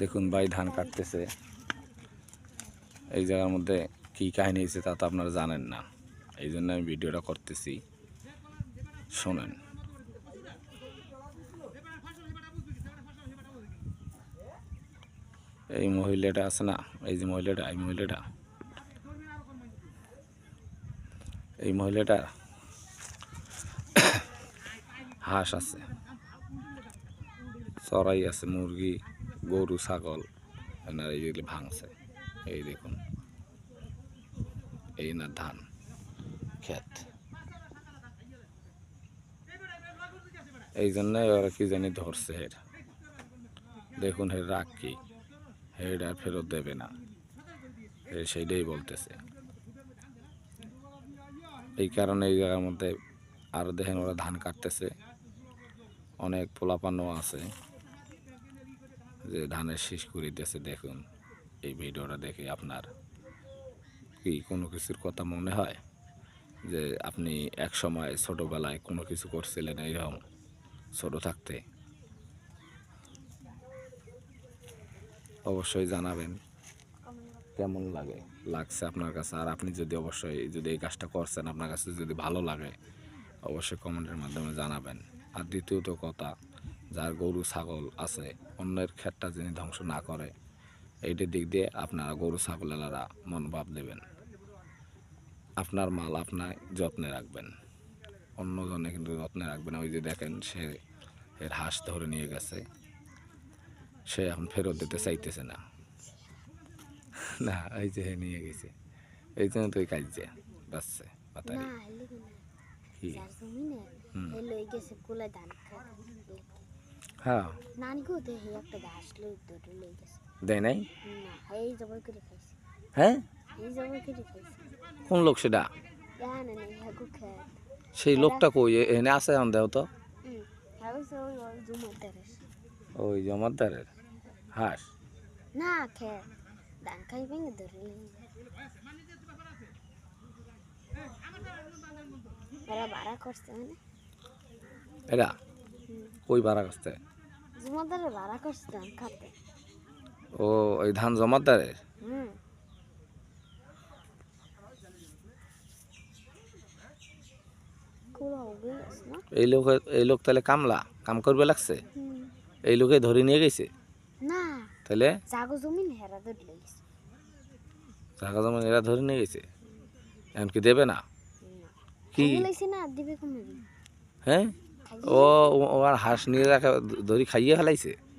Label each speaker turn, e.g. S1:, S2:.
S1: দেখুন ভাই ধান কাটতেছে। এই জায়গার মধ্যে কি কাহিনী হয়েছে তা তো আপনারা জানেন না। এই জন্য আমি ভিডিওটা করতেছি। শোনেন। এই মহিলাটা আছে না? এই যে মহিলাটা, এই মহিলাটা। এই মহিলাটা হাঁস আছে। চড়াই আছে, মুরগি। গরু, ছাগল এনার এইগুলি ভাঙছে, এই দেখুন, এই না ধান ক্ষেত। এই জন্য ওরা কি জানি ধরছে হের দেখুন হের রাগ কি, হেড আর ফেরত দেবে না। সেইটাই বলতেছে। এই কারণে এই জায়গার মধ্যে আরও দেখেন ওরা ধান কাটতেছে, অনেক পোলাপানো আছে। যে ধানের শীষ করিতেছে দেখুন, এই ভিডিওটা দেখে আপনার কি কোনো কিছুর কথা মনে হয়? যে আপনি এক সময় ছোটোবেলায় কোনো কিছু করছিলেন এইরকম ছোট থাকতে? অবশ্যই জানাবেন। কেমন লাগে? লাগছে আপনার কাছে? আর আপনি যদি অবশ্যই যদি এই কাজটা করছেন, আপনার কাছে যদি ভালো লাগে, অবশ্যই কমেন্টের মাধ্যমে জানাবেন। আর দ্বিতীয়ত কথা যার গরু ছাগল আছে অন্যের ক্ষেতটা যিনি ধ্বংস না করে এইটার দিক দিয়ে আপনারা গরু ছাগলেরা মনোভাব দেবেন। আপনার মাল আপনার যত্নে রাখবেন। অন্যজনে কিন্তু যত্নে রাখবেন। ওই যে দেখেন সে এর হাঁস ধরে নিয়ে গেছে। সে এখন ফেরত দিতে চাইতেছে না। না এই যে হে নিয়ে গেছে। এই জন্য তো কাজছে পাতারি
S2: না
S1: কি? হুম।
S2: হে লই গেছে কুলে ধান খাতে
S1: হ্যাঁ।
S2: নানি গো দে হে একটা ঘাস লই দুটো লই গেছে।
S1: দেয় নাই?
S2: না এই জবাই করে খাইছে।
S1: হ্যাঁ?
S2: এই জবাই করে খাইছে।
S1: কোন লোক সেটা?
S2: জানে না হে গো খেত।
S1: সেই লোকটা কই? এনে আছে এখন দেও তো?
S2: ওই
S1: জমাদারের হাঁস?
S2: না খেত। ধান খাই ভেঙে ধরে এরা ভাড়া করছে মানে।
S1: এরা? কই ভাড়া করছে?
S2: জুমাদারে ভাড়া করছে ধান খাতে।
S1: ও ওই ধান জমাদারের
S2: না?
S1: এই লোক এই লোক তাহলে কামলা কাম করবে লাগছে? এই লোকে ধরে নিয়ে গেছে?
S2: না।
S1: তাহলে?
S2: জাগো জমিন হেরা ধরে লইছে
S1: জায়গা জমা এরা ধরে নিয়ে গেছে? এখন কি দেবে না? কি?
S2: না দিবে
S1: হ্যাঁ? ও ও- ও হাঁস নিয়ে ধরি খাইয়ে ফেলাইছে?